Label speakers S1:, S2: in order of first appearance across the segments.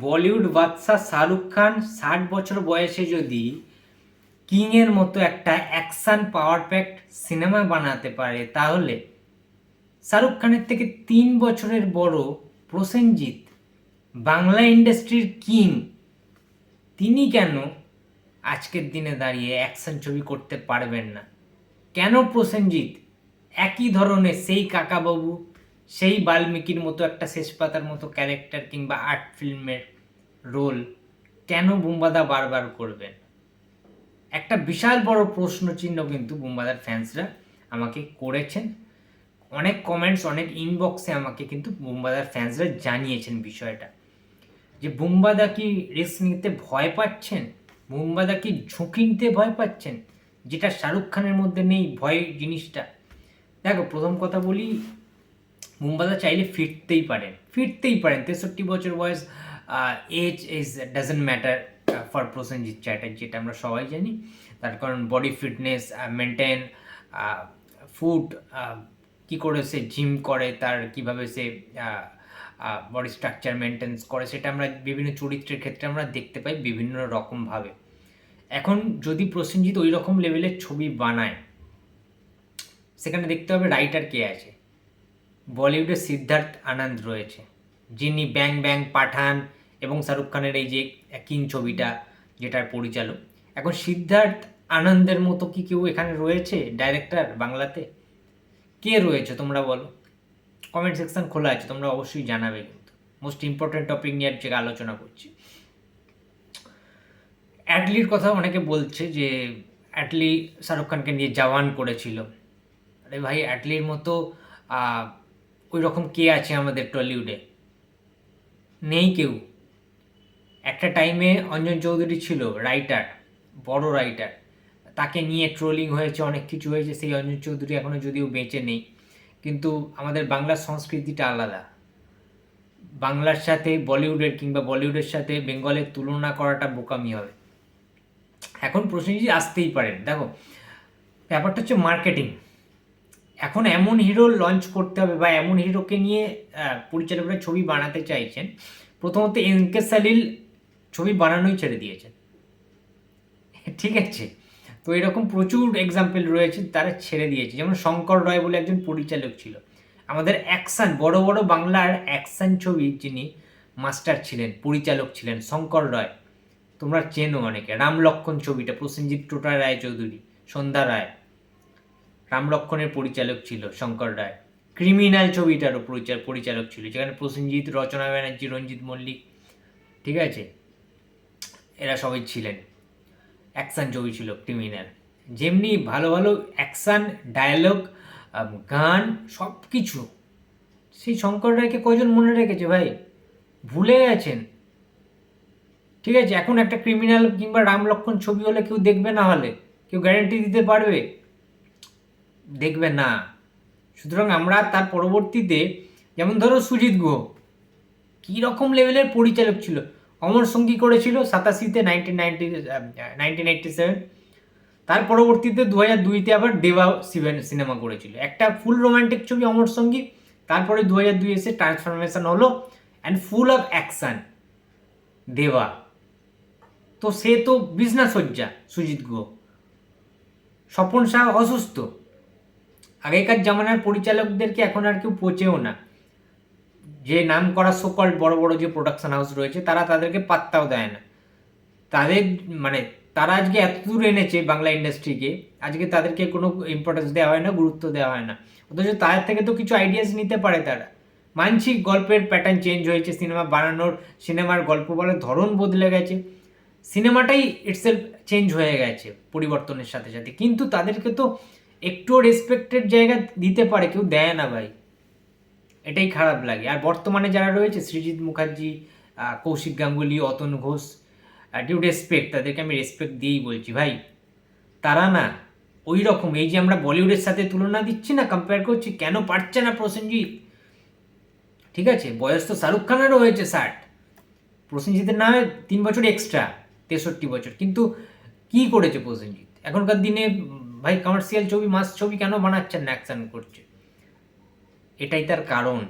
S1: বলিউড বাদশা শাহরুখ খান ষাট বছর বয়সে যদি কিংয়ের মতো একটা অ্যাকশন পাওয়ার প্যাক্ট সিনেমা বানাতে পারে, তাহলে শাহরুখ খানের থেকে তিন বছরের বড় প্রসেনজিৎ, বাংলা ইন্ডাস্ট্রির কিং, তিনি কেন আজকের দিনে দাঁড়িয়ে অ্যাকশন ছবি করতে পারবেন না? কেন প্রসেনজিৎ একই ধরনের সেই কাকাবাবু সেই বাল্মীকির মতো একটা শেষ পাতার মতো ক্যারেক্টার কিংবা আর্ট ফিল্মের রোল কেন বুম্বাদা বারবার করবেন? একটা বিশাল বড় প্রশ্ন চিহ্ন কিন্তু বুম্বাদার ফ্যান্সরা আমাকে করেছেন। অনেক কমেন্টস অনেক ইনবক্সে আমাকে কিন্তু বুম্বাদার ফ্যান্সরা জানিয়েছেন বিষয়টা। যে বুম্বাদা কি রিস্ক নিতে ভয় পাচ্ছেন? বুম্বাদা কি ঝুঁকি নিতে ভয় পাচ্ছেন? যেটা শাহরুখ খানের মধ্যে নেই ভয় জিনিসটা। দেখো, প্রথম কথা বলি মুম্বাদা চাইলে ফিরতেই পারেন ফিরতেই পারেন। তেষট্টি বছর বয়স age is doesn't matter for Prosenjit Chatterjee যেটা আমরা সবাই জানি। তার কারণ বডি ফিটনেস মেনটেন ফুড কী করে সে জিম করে, তার কীভাবে সে বডি স্ট্রাকচার মেনটেন্স করে, সেটা আমরা বিভিন্ন চরিত্রের ক্ষেত্রে আমরা দেখতে পাই বিভিন্ন রকমভাবে। এখন যদি প্রসেনজিৎ ওই রকম লেভেলের ছবি বানায়, সেখানে দেখতে হবে রাইটার কে আছে। বলিউডে সিদ্ধার্থ আনন্দ রয়েছে। যিনি ব্যাং ব্যাং পাঠান এবং শাহরুখ খানের এই যে কিং ছবিটা, যেটার পরিচালক। এখন সিদ্ধার্থ আনন্দের মতো কি কেউ এখানে রয়েছে ডাইরেক্টর বাংলাতে? কে রয়েছে তোমরা বলো? কমেন্ট সেকশন খোলা আছে, তোমরা অবশ্যই জানাবে কিন্তু। মোস্ট ইম্পর্টেন্ট টপিক নিয়ে আজকে আলোচনা করছি। অ্যাটলির কথা অনেকে বলছে যে অ্যাটলি শাহরুখ খানকে নিয়ে জওয়ান করেছিল। আরে ভাই অ্যাটলির মতো ওই রকম কে আছে আমাদের টলিউডে? নেই কেউ। একটা টাইমে অঞ্জন চৌধুরী ছিল রাইটার বড় রাইটার তাকে নিয়ে ট্রোলিং হয়েছে, অনেক কিছু হয়েছে, সেই অঞ্জন চৌধুরী এখনও যদিও বেঁচে নেই। কিন্তু আমাদের বাংলার সংস্কৃতিটা আলাদা। বাংলার সাথে বলিউডের কিংবা বলিউডের সাথে বেঙ্গলের তুলনা করাটা বোকামি হবে। এখন প্রসেনজিৎ আসতেই পারেন দেখো, ব্যাপারটা হচ্ছে মার্কেটিং এখন এমন হিরো লঞ্চ করতে হবে বা এমন হিরোকে নিয়ে পরিচালকরা ছবি বানাতে চাইছেন। প্রথমত এনকে সালিল ছবি বানানোই ছেড়ে দিয়েছেন। ঠিক আছে? তো এরকম প্রচুর এক্সাম্পল রয়েছে, তারা ছেড়ে দিয়েছে। যেমন শঙ্কর রয় বলে একজন পরিচালক ছিল। আমাদের অ্যাকশান, বড় বড় বাংলার অ্যাকশান ছবি যিনি মাস্টার ছিলেন, পরিচালক ছিলেন, শঙ্কর রয়। তোমরা চেনো অনেকে। রাম লক্ষণ ছবিটা, প্রসেনজিৎ টোটা রায় চৌধুরী সন্ধ্যা রায়। রাম লক্ষণের পরিচালক ছিল শঙ্কর রায়। ক্রিমিনাল ছবিটারও পরিচালক ছিল, যেখানে প্রসেনজিৎ, রচনা ব্যানার্জি, রঞ্জিত মল্লিক, ঠিক আছে? এরা সবাই ছিলেন। অ্যাকশান ছবি ছিল ক্রিমিনাল। যেমনি ভালো ভালো অ্যাকশান, ডায়ালগ গান সব কিছু সেই শঙ্কর রায়কে কজন মনে রেখেছে ভাই? ভুলে গেছেন? ঠিক আছে, এখন একটা ক্রিমিনাল কিংবা রাম লক্ষণ ছবি হলে কেউ দেখবে না হলে? কেউ গ্যারেন্টি দিতে পারবে? দেখবে না। সুতরাং আমরা তার পরবর্তীতে, যেমন ধরো সুজিত গুহ, কী রকম লেভেলের পরিচালক ছিল? অমর সঙ্গী করেছিল সাতাশিতে নাইনটিন নাইনটি নাইনটিন সেভেন তার পরবর্তীতে দু হাজার দুইতে আবার দেবা সিনেমা করেছিল। একটা ফুল রোমান্টিক ছবি অমর সঙ্গী, তারপরে দু হাজার দুই এসে ট্রান্সফরমেশন হলো অ্যান্ড ফুল অফ অ্যাকশান দেবা। তো সে তো বিজনেস হজ্জা সুজিত গুহ। স্বপন শাহ অসুস্থ। আগেকার জামানার পরিচালকদেরকে এখন আর কেউ পচেও না। যে নাম করা সকল বড় বড় যে প্রোডাকশন হাউস রয়েছে, তারা তাদেরকে পাত্তাও দেয় না। তাদের মানে তারা আজকে এত দূর এনেছে বাংলা ইন্ডাস্ট্রিকে আজকে তাদেরকে কোনো ইম্পর্টেন্স দেওয়া হয় না, গুরুত্ব দেওয়া হয় না। অথচ তাদের থেকে তো কিছু আইডিয়াস নিতে পারে তারা। মানছি গল্পের প্যাটার্ন চেঞ্জ হয়েছে, সিনেমা বানানোর, সিনেমার গল্প বলার ধরন বদলে গেছে। সিনেমাটাই ইটসেলফ চেঞ্জ হয়ে গেছে পরিবর্তনের সাথে সাথে। কিন্তু তাদেরকে তো একটুও রেসপেক্টেড জায়গা দিতে পারে, কেউ দেয় না ভাই। এটাই খারাপ লাগে। আর বর্তমানে যারা রয়েছে, সৃজিৎ মুখার্জি কৌশিক গাঙ্গুলি, অতন ঘোষ ডিউ রেসপেক্ট তাদেরকে আমি রেসপেক্ট দিয়েই বলছি ভাই। তারা না ওই রকম এই যে আমরা বলিউডের সাথে তুলনা দিচ্ছি না কম্পেয়ার করছি, কেন পারছে না প্রসেনজিৎ? ঠিক আছে, বয়স তো শাহরুখ খানেরও হয়েছে ষাট। প্রসেনজিতের নামে তিন বছর এক্সট্রা তেষট্টি বছর। কিন্তু কি করেছে প্রসেনজিৎ? এখনকার দিনে ভাই কমার্শিয়াল ছবি মাস ছবি কেন বানাচ্ছেন? অ্যাকশন করছে। এটাই তার কারণ।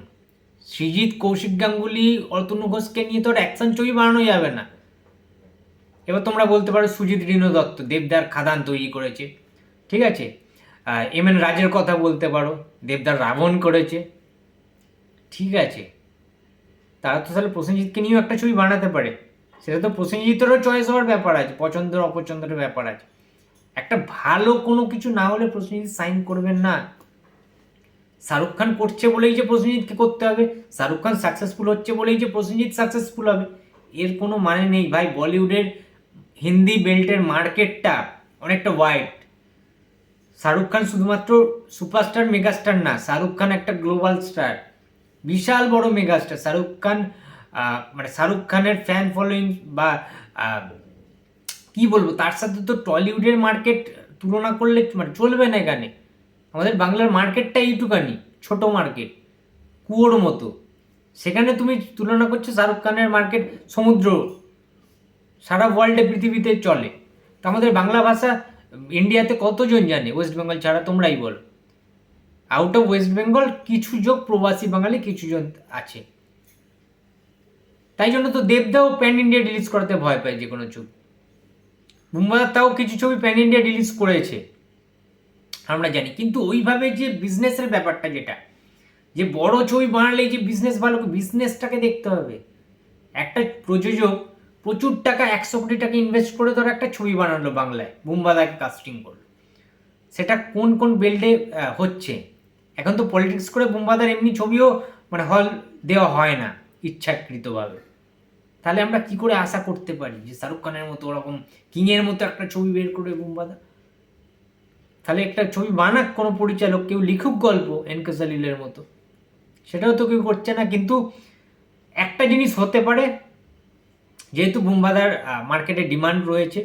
S1: সৃজিৎ কৌশিক গাঙ্গুলি অতনু ঘোষকে নিয়ে তো অ্যাকশন ছবি বানানো যাবে না। এবার তোমরা বলতে পারো সুজিত রিনু দত্ত, দেবদার খাদান তৈরি করেছে। ঠিক আছে? এম এন রাজের কথা বলতে পারো, দেবদার রাবণ করেছে। ঠিক আছে? তারা তো তাহলে প্রসেনজিৎকে নিয়েও একটা ছবি বানাতে পারে। সেটা তো প্রসেনজিতেরও চয়েস হওয়ার ব্যাপার আছে, পছন্দের, অপছন্দের ব্যাপার আছে। একটা ভালো কোনো কিছু না হলে প্রসেনজিৎ সাইন করবেন না। শাহরুখ খান করছে বলেই যে প্রসেনজিৎকে করতে হবে, শাহরুখ খান সাকসেসফুল হচ্ছে বলেই যে প্রসেনজিৎ সাকসেসফুল হবে। এর কোনো মানে নেই ভাই, বলিউডের হিন্দি বেল্টের মার্কেটটা অনেকটা ওয়াইড শাহরুখ খান শুধুমাত্র সুপারস্টার মেগাস্টার না, শাহরুখ খান একটা গ্লোবাল স্টার বিশাল বড় মেগাস্টার শাহরুখ খান মানে শাহরুখ খানের ফ্যান ফলোয়িং বা কি বলব? তার সাথে তো টলিউডের মার্কেট তুলনা করলে মানে চলবে না এখানে? আমাদের বাংলার মার্কেটটা এইটুকানি ছোট মার্কেট, কুয়োর মতো। সেখানে তুমি তুলনা করছ শাহরুখ খানের মার্কেট সমুদ্র, সারা ওয়ার্ল্ডে পৃথিবীতে চলে। তো আমাদের বাংলা ভাষা, ইন্ডিয়াতে কতজন জানে? ওয়েস্ট বেঙ্গল ছাড়া তোমরাই বলো। আউট অফ ওয়েস্ট বেঙ্গল কিছু যোগ প্রবাসী বাঙালি, কিছু জন আছে। তাই জন্য তো দেবদাও প্যান ইন্ডিয়া রিলিজ করতে ভয় পায় যে কোনো ছবি মুম্বাই তাও কিছু ছবি প্যান ইন্ডিয়া রিলিজ করেছে। আমরা জানি। কিন্তু ওইভাবে যে বিজনেসের ব্যাপারটা যেটা, যে বড় ছবি বানালে যে বিজনেস ভালো বিজনেসটাকে দেখতে হবে। একটা প্রযোজক প্রচুর টাকা, একশো কোটি টাকা ইনভেস্ট করে ধরো একটা ছবি বানালো বাংলায় বুম্বাদাকে কাস্টিং করল। সেটা কোন কোন বেল্টে হচ্ছে? এখন তো পলিটিক্স করে বুম্বাদার এমনি ছবিও মানে হল দেওয়া হয় না, ইচ্ছাকৃতভাবে। তাহলে আমরা কি করে আশা করতে পারি যে শাহরুখ খানের মতো ওরকম কিংয়ের মতো একটা ছবি বের করে বুম্বাদা তাহলে একটা ছবি বানাক কোনো পরিচালক, কেউ লিখুক গল্প এনকে সালিলের মতো। সেটাও তো কেউ করছে না, কিন্তু একটা জিনিস হতে পারে, যেহেতু বুম্বাদার মার্কেটে ডিমান্ড রয়েছে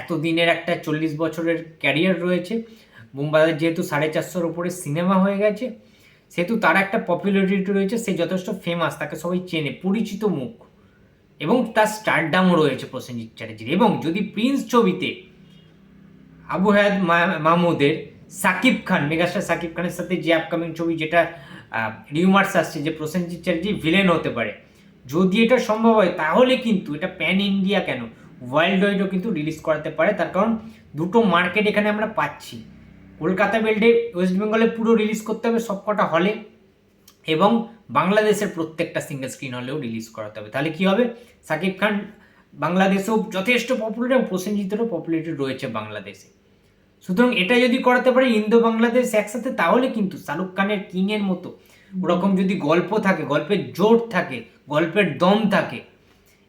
S1: এত দিনের একটা চল্লিশ বছরের ক্যারিয়ার রয়েছে বুম্বাদার যেহেতু সাড়ে চারশোর উপরে সিনেমা হয়ে গেছে, সেহেতু তার একটা পপুলারিটি রয়েছে, সে যথেষ্ট ফেমাস তাকে সবাই চেনে, পরিচিত মুখ। এবং তার স্টারডামও রয়েছে প্রসেনজিৎ চ্যাটার্জির। এবং যদি প্রিন্স ছবিতে আবু হায়াত মাহমুদের সাকিব খান মেগাস্টার সাকিব খানের সাথে যে আপকামিং ছবি যেটা রিউমার্স আসছে যে প্রসেনজিৎ চ্যাটার্জি ভিলেন হতে পারে, যদি এটা সম্ভব হয়, তাহলে কিন্তু এটা প্যান ইন্ডিয়া কেন? ওয়ার্ল্ড ওয়াইডও কিন্তু রিলিজ করাতে পারে, তার কারণ দুটো মার্কেট এখানে আমরা পাচ্ছি। কলকাতা বেল্টে ওয়েস্ট বেঙ্গলে পুরো রিলিজ করতে হবে সবকটা হলে এবং বাংলাদেশের প্রত্যেকটা সিঙ্গেল স্ক্রিন হলেও রিলিজ করাতে হবে। তাহলে কি হবে? সাকিব খান বাংলাদেশেও যথেষ্ট পপুলার এবং প্রসেনজিতেরও পপুলারিটি রয়েছে বাংলাদেশে। সুতরাং এটা যদি করাতে পারে ইন্দো বাংলাদেশ একসাথে, তাহলে কিন্তু শাহরুখ খানের কিংয়ের মতো ওরকম যদি গল্প থাকে, গল্পের জোর থাকে, গল্পের দম থাকে,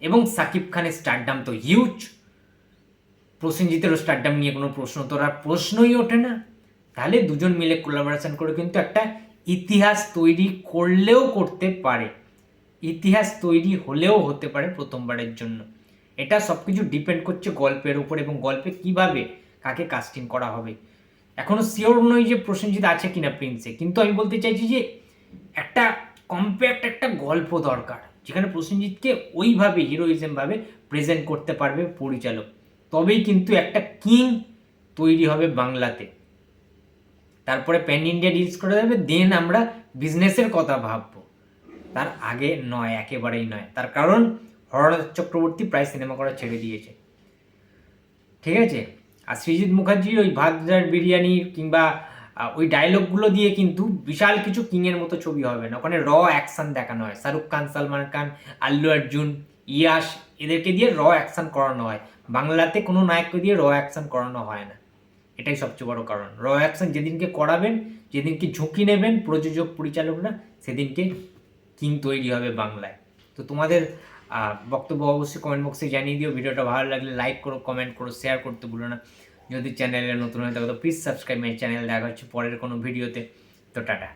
S1: এবং সাকিব খানের স্টারডাম তো হিউজ প্রসেনজিতেরও স্টারডাম নিয়ে কোনো প্রশ্ন তো আর প্রশ্নই ওঠে না, তাহলে দুজন মিলে কোলাবোরেশন করে কিন্তু একটা ইতিহাস তৈরি করলেও করতে পারে। ইতিহাস তৈরি হলেও হতে পারে প্রথমবারের জন্য। এটা সব কিছু ডিপেন্ড করছে গল্পের উপর এবং গল্পে কীভাবে কাকে কাস্টিং করা হবে। এখনও শিওর নই যে প্রসেনজিৎ আছে কিনা প্রিন্সে কিন্তু আমি বলতে চাইছি যে একটা কম্প্যাক্ট একটা গল্প দরকার, যেখানে প্রসেনজিৎকে ওইভাবে হিরোইজমভাবে প্রেজেন্ট করতে পারবে পরিচালক। তবেই কিন্তু একটা কিং তৈরি হবে বাংলাতে। তারপরে প্যান ইন্ডিয়া রিলিজ করে দেবে দেন আমরা বিজনেসের কথা ভাববো। তার আগে নয়, একেবারেই নয়। তার কারণ হরনাথ চক্রবর্তী প্রায় সিনেমা করা ছেড়ে দিয়েছে। ঠিক আছে? আর সৃজিৎ মুখার্জির ওই ভাত বিরিয়ানি কিংবা ওই ডায়লগগুলো দিয়ে কিন্তু বিশাল কিছু কিংয়ের মতো ছবি হবে না। ওখানে র অ্যাকশন দেখানো হয়। শাহরুখ খান, সালমান খান, আল্লু অর্জুন, ইয়াশ, এদেরকে দিয়ে র অ্যাকশন করানো হয়। বাংলাতে কোনো নায়ককে দিয়ে র অ্যাকশন করানো হয় না। এটাই সবচেয়ে বড় কারণ। র অ্যাকশন যেদিনকে করাবেন, যেদিনকে ঝুঁকি নেবেন, প্রযোজক পরিচালকরা সেদিনকে কিং তৈরি হবে বাংলায়। তো তোমাদের বক্তব্য অবশ্যই কমেন্ট বক্সে জানিয়ে দিও। ভিডিওটা ভালো লাগলে লাইক করো কমেন্ট করো শেয়ার করতে ভুলো না। যদি চ্যানেলে নতুন হয়ে থাকো, তো প্লিজ সাবস্ক্রাইব মাই চ্যানেল দেখা হচ্ছে পরের কোনো ভিডিওতে তো টাটা।